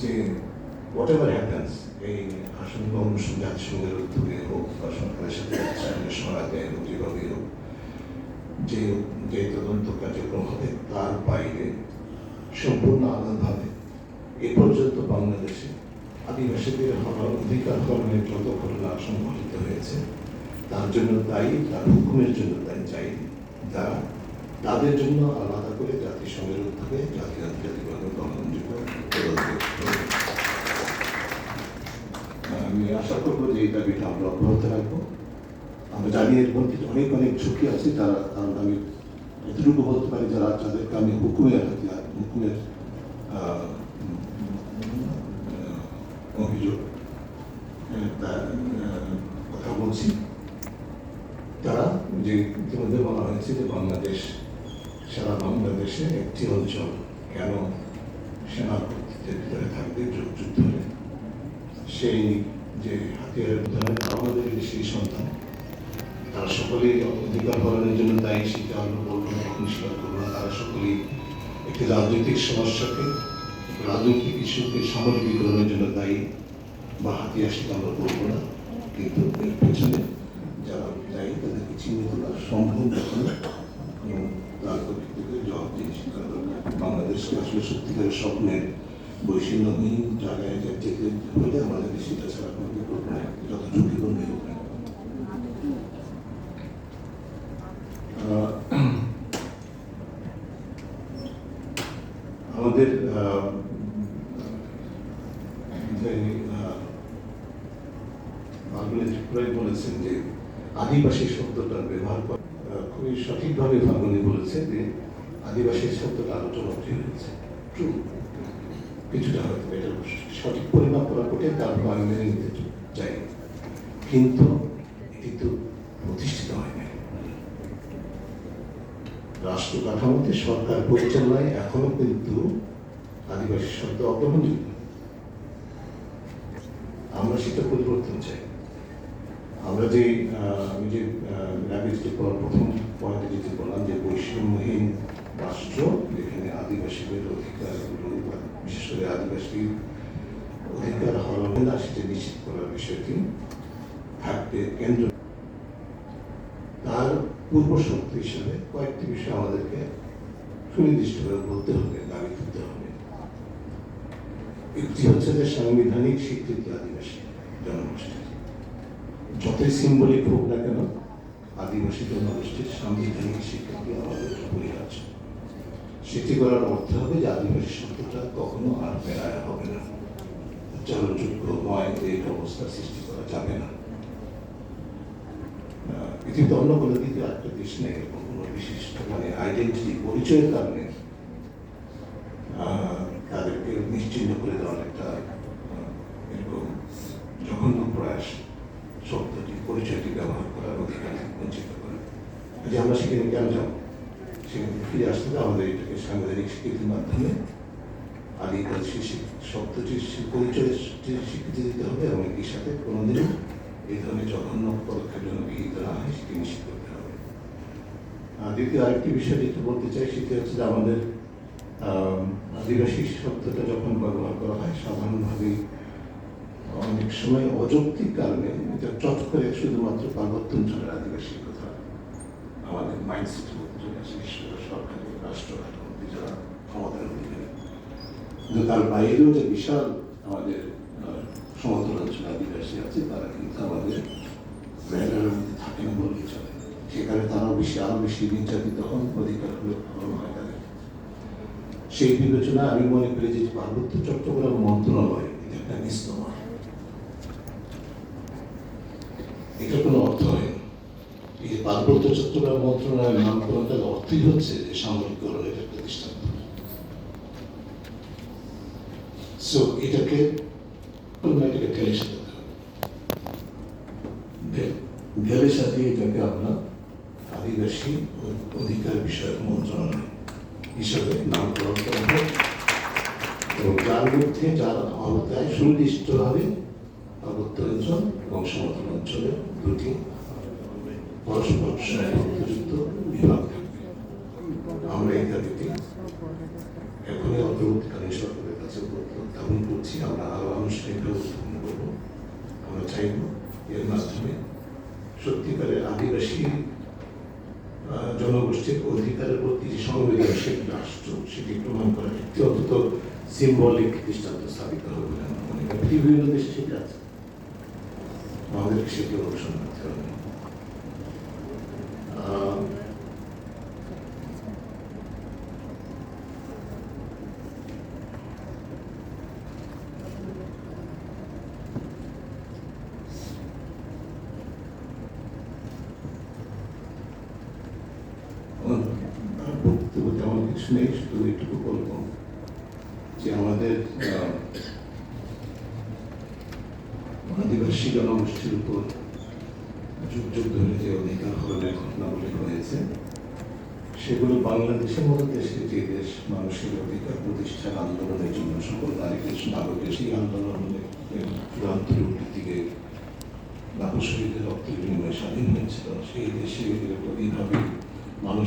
যে what ever happens এই আসন্ন অনুষ্ঠান জাতিসংঘের উদ্যোগে হোক বা সরকারের সাথে জাতিসংঘের হোক, যেভাবে হোক, যে যে তদন্ত কার্যক্রম হবে তার বাইরে সম্পূর্ণ আলাদাভাবে এ পর্যন্ত বাংলাদেশে আদিবাসীদের হওয়ার অধিকার হরণের যত ঘটনা সংঘটিত হয়েছে, তার জন্য দায়ী, তার হুকুমের জন্য দায়ী চাই যারা তাদের জন্য আলাদা করে জাতিসংঘের উদ্যোগে আন্তর্জাতিকভাবে গ্রহণযোগ্য পদক্ষেপ আমি আশা করব যে এই দাবিটা আমরা অব্যাহত রাখব। আমরা জানি এর মধ্যে অনেক অনেক ঝুঁকি আছে, তারা কারণ আমি এতটুকু বলতে পারি যারা যাদেরকে আমি হুকুমের হুকুমের অভিযোগ কথা বলছি। তারা যে ইতিমধ্যে বলা হয়েছে যে বাংলাদেশ সারা বাংলাদেশে একটি অঞ্চল কেন সেনা কর্তৃত্বের ভিতরে থাকবে যুগ যুগ ধরে? সেই যে হাতিয়ারের উদাহরণ আমাদের সেই সন্তান, তারা সকলেই অধিকার হরণের জন্য দায়ী, সেটা আমরা বলব না, এখন স্বীকার করব না। তারা সকলেই একটি রাজনৈতিক সমস্যাকে, রাজনৈতিক ইস্যুকে সামরিকীকরণের জন্য দায়ী বা হাতিয়ার সেটা আমরা বলব না। কিন্তু এর পেছনে যারা দায়ী তাদেরকে চিহ্নিত করা সম্ভব এখন এবং তার প্রকৃতিকে জবাব দিয়ে স্বীকার দরকার বাংলাদেশকে সত্যিকারের স্বপ্নের বৈষম্যহীন জায়গায় যে যেতে হলে আমাদেরকে সেটা ছাড়া কোনো যত ঝুঁকিপূর্ণ হোক আমাদের বলেছেন যে আদিবাসী শব্দটার ব্যবহার খুবই সঠিকভাবে ফাল্গুনি বলেছে যে আদিবাসী শব্দটা জনপ্রিয় হয়েছে। ট্রু কিছুটা হয়তো এটা সঠিক পরিমাপ করা কঠিন তারপর আমি মেনে নিতে চাই কিন্তু এটি তো প্রতিষ্ঠিত হয় নাই। রাষ্ট্র কাঠামোতে সরকার পরিচালনায় এখনও কিন্তু আদিবাসী শব্দ অগ্রহণযোগ্য আমরা সেটা পরিবর্তন চাই। আমরা যে আমি যে প্রথম পয়েন্টে যেটি বললাম যে বৈষম্যহীন রাষ্ট্র যেখানে আদিবাসীদের অধিকারগুলো বিশেষ করে আদিবাসী অধিকার হরণে না সেটা নিশ্চিত করার বিষয়টি থাকবে কেন্দ্র। তার পূর্ব শর্ত হিসেবে কয়েকটি বিষয় আমাদেরকে সুনির্দিষ্টভাবে বলতে হবে, দাবি করতে হবে। একটি হচ্ছে যে সাংবিধানিক স্বীকৃতি আদিবাসী জনগোষ্ঠীর যতই সিম্বলিক হোক না কেন, আদিবাসী জনগোষ্ঠীর সাংবিধানিক স্বীকৃতি আমাদের অপরিহার্য। সেটি করার অর্থ হবে যে আদিবাসী শব্দটা কখনো আর বেড়ায় হবে না। চলনযোগ্য নয় এই অবস্থা সৃষ্টি করা যাবে না। পৃথিবীতে অন্য কোনো দিকে একটা দেশ নেই কোনো বিশিষ্ট মানে আইডেন্টিটি পরিচয়ের কারণে তাদেরকে নিশ্চিন্ন করে দেওয়ার একটা এরকম জঘন্য প্রয়াস শব্দটি, পরিচয়টি ব্যবহার করার অধিকার বঞ্চিত করে। যে আমরা সেখানে কেন যাব? সেখানে ফিরে আসতে হবে আমাদের এটাকে সাংবিধানিক স্বীকৃতির মাধ্যমে। আদিবাসী শি- শব্দটির পরিচয়ের স্বীকৃতি দিতে হবে এবং এর সাথে কোনোদিনও এই ধরনের জঘন্য পদক্ষেপ যেন বিহিত না হয় সেটি নিশ্চিত করতে হবে। আর দ্বিতীয় আরেকটি বিষয় যেটি বলতে চাই সেটি হচ্ছে যে আমাদের আম, আদিবাসী শব্দটা যখন ব্যবহার করা হয় সাধারণভাবে অনেক সময় অযৌক্তিক কারণে এটা চট করে শুধুমাত্র পার্বত্য অঞ্চলের আদিবাসীর কথা। আমাদের মাইন্ডসেট চলে আসে সরকারি রাষ্ট্র কাঠামোতে যারা ক্ষমতার অধিকারী কিন্তু তার বাইরেও যে বিশাল আমাদের সমতল অঞ্চলে আদিবাসী আছে, তারা কিন্তু আমাদের ব্যানারের মধ্যে থাকেন বললেই চলে। সেখানে তারাও বেশি আরও বেশি নির্যাতিত হন অধিকার হরণ হয় তাদের সেই বিবেচনা আমি মনে করি যে পার্বত্য চট্টগ্রাম মন্ত্রণালয় এটা একটা মিসনোমার এটা কোনো অর্থ হয়। এই পার্বত্য চট্টগ্রাম মন্ত্রণালয়ের নামকরণটার অর্থই হচ্ছে যে সামরিকরণের একটা প্রতিষ্ঠান। সো এটাকে কোনো না এটাকে আমরা আদিবাসী অধিকার বিষয়ক মন্ত্রণালয় হিসাবে নামকরণ করা হোক এবং যার মধ্যে যার আওতায় সুনির্দিষ্টভাবে পার্বত্য অঞ্চল এবং সমতল অঞ্চলে দুটি পরস্পর সংযুক্ত বিভাগ আমরা এই দাবিটি এখনই অন্তর্বর্তীকালীন সরকারের কাছে উত্থাপন করছি আমরা আরও আনুষ্ঠানিকভাবে উদ্বোধন করব আমরা চাইব এর মাধ্যমে সত্যিকারের আদিবাসী জনগোষ্ঠীর অধিকারের প্রতি সংবেদনশীল রাষ্ট্র সেটি প্রমাণ করার একটি অন্তত সিম্বলিক দৃষ্টান্ত স্থাপিত হবে বলে আমার মনে হয় বিভিন্ন দেশে সেটি আছে আমাদেরকে সেটি অনুসরণ করতে হবে বক্তব্য তেমন কিছু নেই শুধু এটুকু বলব যে আমাদের আহ, আদিবাসী জনগোষ্ঠীর উপর যুগ যুগ ধরে যে অধিকার হরণের ঘটনাগুলি হয়েছে, সেগুলো বাংলাদেশের মতো দেশে যে দেশ মানুষের অধিকার প্রতিষ্ঠার আন্দোলনের জন্য সকল নারীদের নাগরিকের সেই আন্দোলনের চূড়ান্ত রূপটির দিকে নাগরিকদের রক্তের বিনিময়ে স্বাধীন হয়েছিল। সেই দেশে এইভাবে মানুষ